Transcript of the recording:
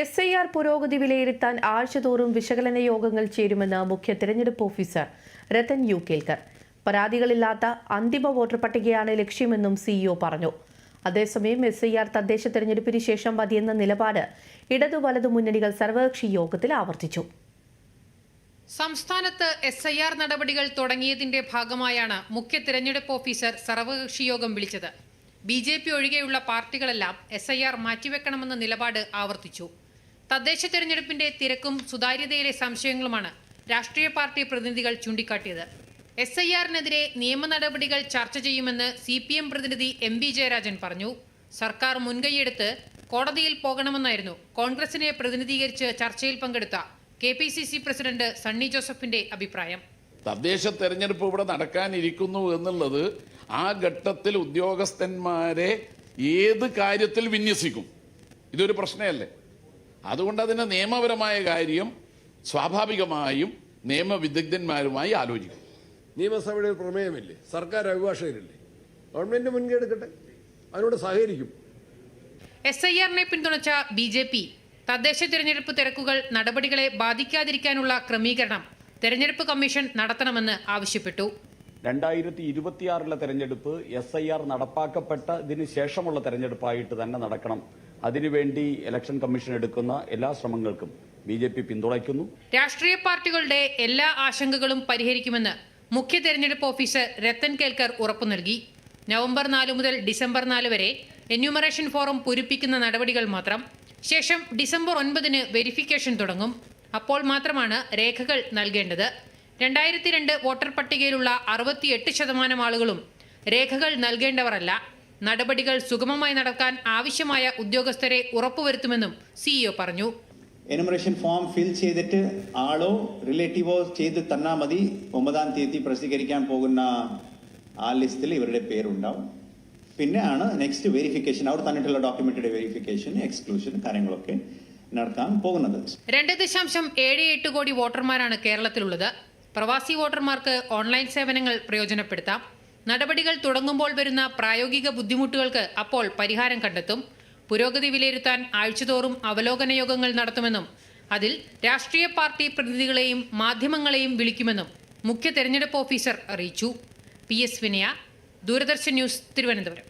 S I R പുരോഗതി വിലയിരുത്താൻ ആഴ്ചതോറും വിശകലന യോഗങ്ങൾ ചേരുമെന്ന് മുഖ്യ തിരഞ്ഞെടുപ്പ് ഓഫീസർ രത്തൻ യു കേൽക്കർ. പരാതികളില്ലാത്ത അന്തിമ വോട്ടർ പട്ടികയാണ് ലക്ഷ്യമെന്നും സിഇഒ പറഞ്ഞു. അതേസമയം എസ് ഐ ആർ തദ്ദേശ തെരഞ്ഞെടുപ്പിന് ശേഷം മതിയെന്ന നിലപാട് ഇടതു വലതു മുന്നണികൾ സർവകക്ഷി യോഗത്തിൽ ആവർത്തിച്ചു. സംസ്ഥാനത്ത് എസ് ഐ ആർ നടപടികൾ തുടങ്ങിയതിന്റെ ഭാഗമായാണ് മുഖ്യ തിരഞ്ഞെടുപ്പ് ഓഫീസർ സർവകക്ഷി യോഗം വിളിച്ചത്. ബി ജെ പി ഒഴികെയുള്ള പാർട്ടികളെല്ലാം എസ് ഐ ആർ മാറ്റിവെക്കണമെന്ന നിലപാട് ആവർത്തിച്ചു. തദ്ദേശ തെരഞ്ഞെടുപ്പിന്റെ തിരക്കും സുതാര്യതയിലെ സംശയങ്ങളുമാണ് രാഷ്ട്രീയ പാർട്ടി പ്രതിനിധികൾ ചൂണ്ടിക്കാട്ടിയത്. എസ് ഐ ആറിനെതിരെ നിയമ നടപടികൾ ചർച്ച ചെയ്യുമെന്ന് സി പി എം പ്രതിനിധി എം ബി ജയരാജൻ പറഞ്ഞു. സർക്കാർ മുൻകൈയെടുത്ത് കോടതിയിൽ പോകണമെന്നായിരുന്നു കോൺഗ്രസിനെ പ്രതിനിധീകരിച്ച് ചർച്ചയിൽ പങ്കെടുത്ത K P C C president Sunny ജോസഫിന്റെ അഭിപ്രായം. തദ്ദേശ തെരഞ്ഞെടുപ്പ് ഇവിടെ നടക്കാനിരിക്കുന്നു എന്നുള്ളത് ആ ഘട്ടത്തിൽ ഉദ്യോഗസ്ഥന്മാരെ ഏത് കാര്യത്തിൽ വിന്യസിക്കും? ഇതൊരു പ്രശ്നമല്ലേ? അതുകൊണ്ട് അതിന്റെ നിയമപരമായ കാര്യം സ്വാഭാവികമായും നിയമവിദഗ്ധന്മാരുമായി ആലോചിക്കും. നിയമസഭയുടെ ഒരു പ്രമേയമില്ലേ? സർക്കാർ അഭിഭാഷകരില്ലേ? ഗവൺമെന്റ് മുൻകൈ എടുക്കട്ടെ. അതിനോട് സഹകരിക്കും. എസ് ഐ ആറിനെ പിന്തുണച്ച ബി ജെ പി തദ്ദേശ തിരഞ്ഞെടുപ്പ് തിരക്കുകൾ നടപടികളെ ബാധിക്കാതിരിക്കാനുള്ള ക്രമീകരണം തെരഞ്ഞെടുപ്പ് കമ്മീഷൻ നടത്തണമെന്ന് ആവശ്യപ്പെട്ടു. രണ്ടായിരത്തി ഇരുപത്തിയാറിലെ തെരഞ്ഞെടുപ്പ് എസ് ഐ ആർ നടപ്പാക്കപ്പെട്ടതിന് ശേഷമുള്ള തെരഞ്ഞെടുപ്പായിട്ട് തന്നെ നടക്കണം. അതിനുവേണ്ടി ഇലക്ഷൻ കമ്മീഷൻ എടുക്കുന്ന എല്ലാ ശ്രമങ്ങൾക്കും ബി ജെ പി പിന്തുണയ്ക്കുന്നു. രാഷ്ട്രീയ പാർട്ടികളുടെ എല്ലാ ആശങ്കകളും പരിഹരിക്കുമെന്ന് മുഖ്യ തെരഞ്ഞെടുപ്പ് ഓഫീസർ രത്തൻ കേൽക്കർ ഉറപ്പു നൽകി. നവംബർ നാല് മുതൽ ഡിസംബർ നാല് വരെ എന്യൂമറേഷൻ ഫോറം പൂരിപ്പിക്കുന്ന നടപടികൾ മാത്രം. ശേഷം ഡിസംബർ ഒൻപതിന് വെരിഫിക്കേഷൻ തുടങ്ങും. അപ്പോൾ മാത്രമാണ് രേഖകൾ നൽകേണ്ടത്. രണ്ടായിരത്തി രണ്ട് വോട്ടർ പട്ടികയിലുള്ള അറുപത്തിയെട്ട് ശതമാനം ആളുകളും രേഖകൾ നൽകേണ്ടവരല്ല. നടപടികൾ സുഗമമായി നടക്കാൻ ആവശ്യമായ ഉദ്യോഗസ്ഥരെ ഉറപ്പുവരുത്തുമെന്നും സിഇഒ പറഞ്ഞു. എനുമറേഷൻ ഫോം ഫിൽ ചെയ്തിട്ട് ആളോ റിലേറ്റീവോ ചെയ്ത് തന്നാൽ മതി. ഒമ്പതാം തീയതി പ്രസിദ്ധീകരിക്കാൻ പോകുന്ന ആ ലിസ്റ്റിൽ ഇവരുടെ പേരുണ്ടാവും. പിന്നെ ആണ് നെക്സ്റ്റ് വെരിഫിക്കേഷൻ അവർ തന്നിട്ടുള്ള ഡോക്യുമെന്ററി വെരിഫിക്കേഷൻ എക്സ്ക്ലൂഷൻ കാര്യങ്ങളൊക്കെ നടത്താൻ പോകുന്നത്. രണ്ട് ദശാംശം ഏഴ് എട്ട് കോടി വോട്ടർമാരാണ് കേരളത്തിലുള്ളത്. പ്രവാസി വോട്ടർമാർക്ക് ഓൺലൈൻ സേവനങ്ങൾ പ്രയോജനപ്പെടുത്താം. നടപടികൾ തുടങ്ങുമ്പോൾ വരുന്ന പ്രായോഗിക ബുദ്ധിമുട്ടുകൾക്ക് അപ്പോൾ പരിഹാരം കണ്ടെത്തും. പുരോഗതി വിലയിരുത്താൻ ആഴ്ചതോറും അവലോകന യോഗങ്ങൾ നടത്തുമെന്നും അതിൽ രാഷ്ട്രീയ പാർട്ടി പ്രതിനിധികളെയും മാധ്യമങ്ങളെയും വിളിക്കുമെന്നും മുഖ്യ തെരഞ്ഞെടുപ്പ് ഓഫീസർ അറിയിച്ചു. പി എസ് വിനയ ദൂരദർശൻ ന്യൂസ് തിരുവനന്തപുരം.